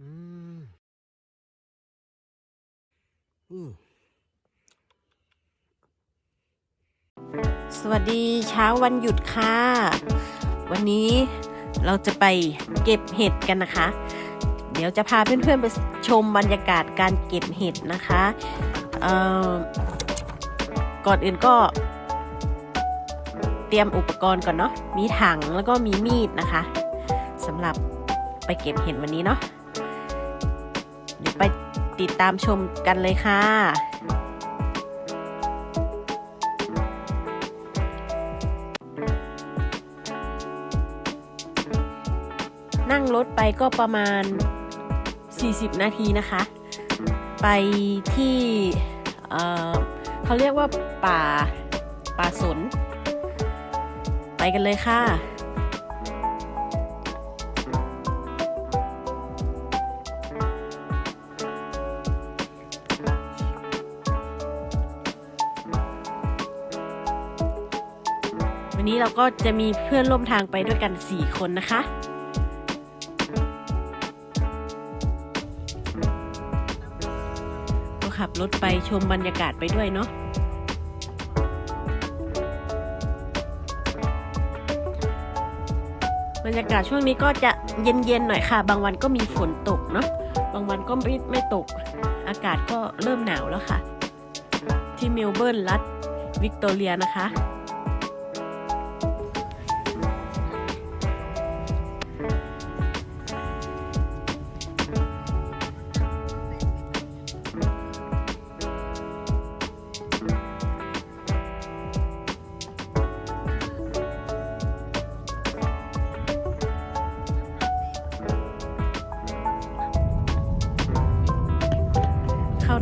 อืมอืมสวัสดีเช้าวันหยุดค่ะ วันนี้เราจะไปเก็บเห็ดกันนะคะ เดี๋ยวจะพาเพื่อนๆไปชมบรรยากาศการเก็บเห็ดนะคะก่อนอื่นก็ เตรียมอุปกรณ์ก่อนเนาะมีถังแล้วก็มีมีดนะคะสำหรับไปเก็บเห็ดวันนี้เนาะ เดี๋ยวไปติดตามชมกันเลยค่ะ นั่งรถไปก็ประมาณ 40 นาทีนะคะ ไปที่เเขาเรียกว่าป่าป่าสน ไปกันเลยค่ะ นนี้เราก็จะมีเพื่อนร่วมทางไปด้วยกัน 4 คนนะคะ ก็ขับรถไปชมบรรยากาศไปด้วยเนาะบรรยากาศช่วงนี้ก็จะเย็นๆหน่อยค่ะ บางวันก็มีฝนตกเนาะบางวันก็ไม่ไม่ตก อากาศก็เริ่มหนาวแล้วค่ะ ที่เมลเบิร์นรัฐวิกตอเรียนะคะ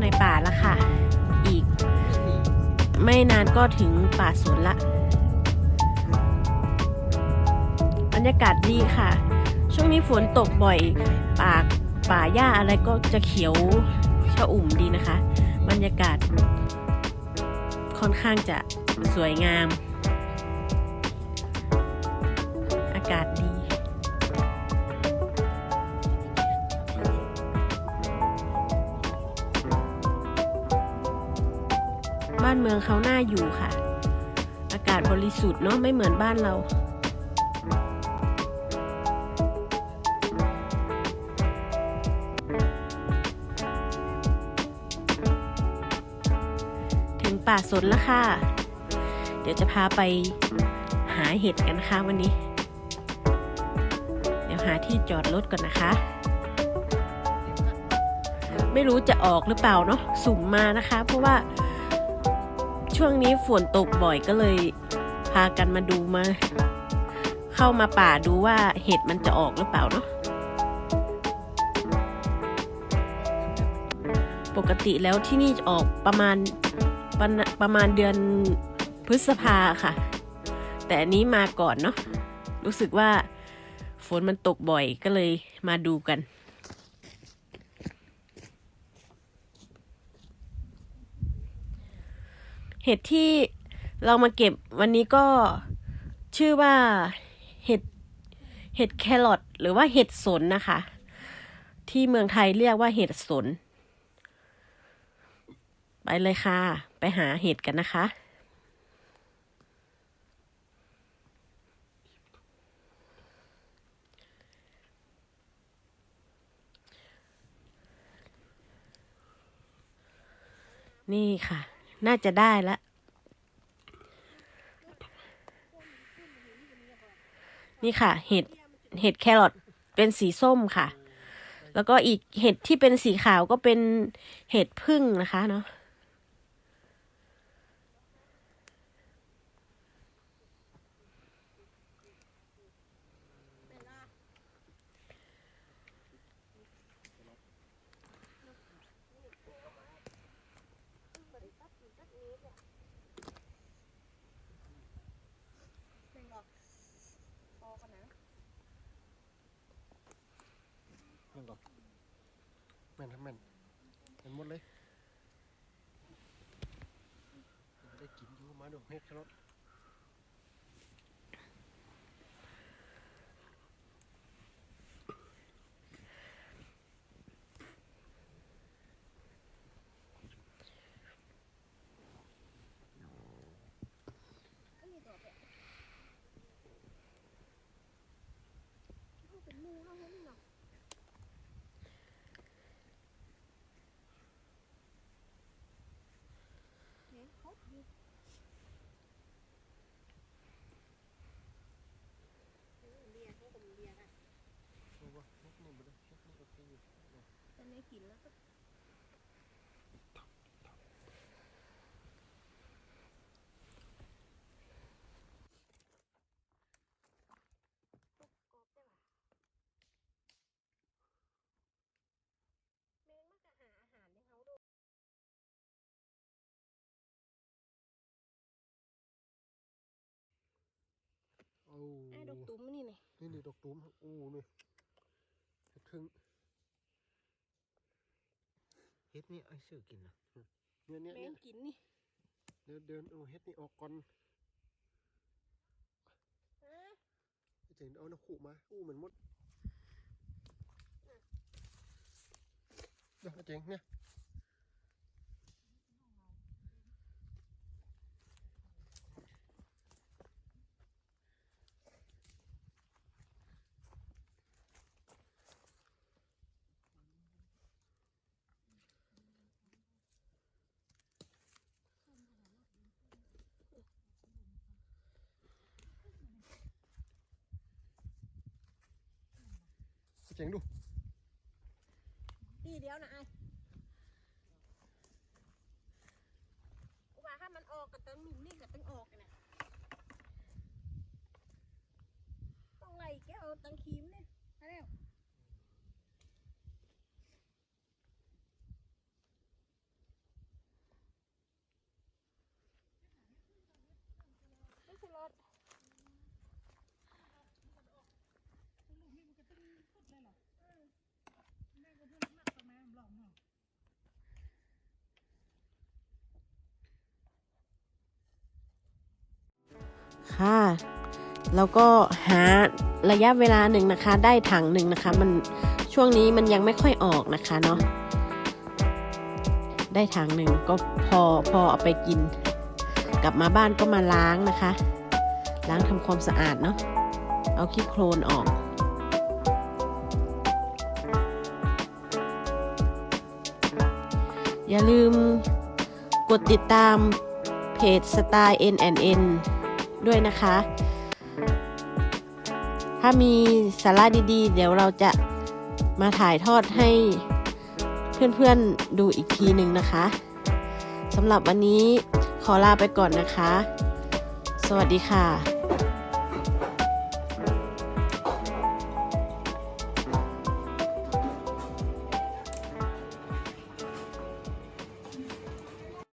ในป่าแล้วค่ะ อีก ไม่นานก็ถึงป่าสนละบรรยากาศดีค่ะ ช่วงนี้ฝนตกบ่อยป่าป่าหญ้าอะไรก็จะเขียวชะอุ่มดีนะคะ บรรยากาศ ค่อนข้างจะสวยงาม อากาศดี บ้านเมืองเขาหน่าอยู่ค่ะ อากาศบริสุทธิ์เนาะไม่เหมือนบ้านเราถึงป่าสนแล้วค่ะ เดี๋ยวจะพาไปหาเห็ดกันนะคะวันนี้ เดี๋ยวหาที่จอดรถก่อนนะคะ ไม่รู้จะออกหรือเปล่าเนาะสุ่มมานะคะ เพราะว่า ช่วงนี้ฝนตกบ่อยก็เลย พากันมาดูมา เข้ามาป่าดูว่าเห็ดมันจะออกหรือเปล่าเนาะปกติแล้วที่นี่จะออกประมาณประมาณประมาณเดือนพฤษภาค่ะ แต่อันนี้มาก่อนเนาะรู้สึกว่าฝนมันตกบ่อยก็เลยมาดูกัน เห็ดที่เรามาเก็บวันนี้ก็ชื่อว่าเห็ดเห็ดแครอทหรือว่าเห็ดสนนะคะ ที่เมืองไทยเรียกว่าเห็ดสน ไปเลยค่ะ ไปหาเห็ดกันนะคะนี่ค่ะ น่าจะได้แล้วนี่ค่ะ เห็ดเห็ดแครอทเป็นสีส้มค่ะ แล้วก็อีกเห็ดที่เป็นสีขาวก็เป็นเห็ดพึ่งนะคะเนาะ นั่นก่อนแม่นครับแม่นแม่นหมดเลยได้กินอยู่มาดูเฮ็ดครอท ตอ นนี้กินแล้วก็กรอบได้ป่ะแมงมันก็หาอาหารให้เขาด้วยโอ้ไอ้ดอกตุ้มนี่ไงนี่นี่ดอกตุ้มโอ้นี่ เห็ดพึ่งเฮ็ดนี่ไอ้ซื้อกินนะเนี่ยเนี่ยแมเนี่ยงกินนี่เดินเดินเอาเห็ดนี่ออกก่อนฮะเจ๋งเอาน้ำขู่มา อู้เหมือนมดเดี๋ยวเจ๋งเนี่ย เจ๋งดูนี่เดียวนะไอ้กูว่าถ้ามันออกกับตังหนุ่มนี่กับตังออกกันนะต้องไล่แกเอาตังคีมเนี่ยมาแล้วไม่ใช่รถ ค่ะ แล้วก็หาระยะเวลาหนึ่งนะคะ ได้ถังหนึ่งนะคะ มันช่วงนี้มันยังไม่ค่อยออกนะคะเนาะได้ถังหนึ่งก็พอพอเอาไปกิน กลับมาบ้านก็มาล้างนะคะ ล้างทำความสะอาดเนาะเอาขี้โคลนออกอย่าลืมกดติดตามเพจสไตล์ N&N ด้วยนะคะ ถ้ามีสาระดีๆ เดี๋ยวเราจะมาถ่ายทอดให้เพื่อนๆดูอีกทีหนึ่งนะคะสำหรับวันนี้ขอลาไปก่อนนะคะ สวัสดีค่ะ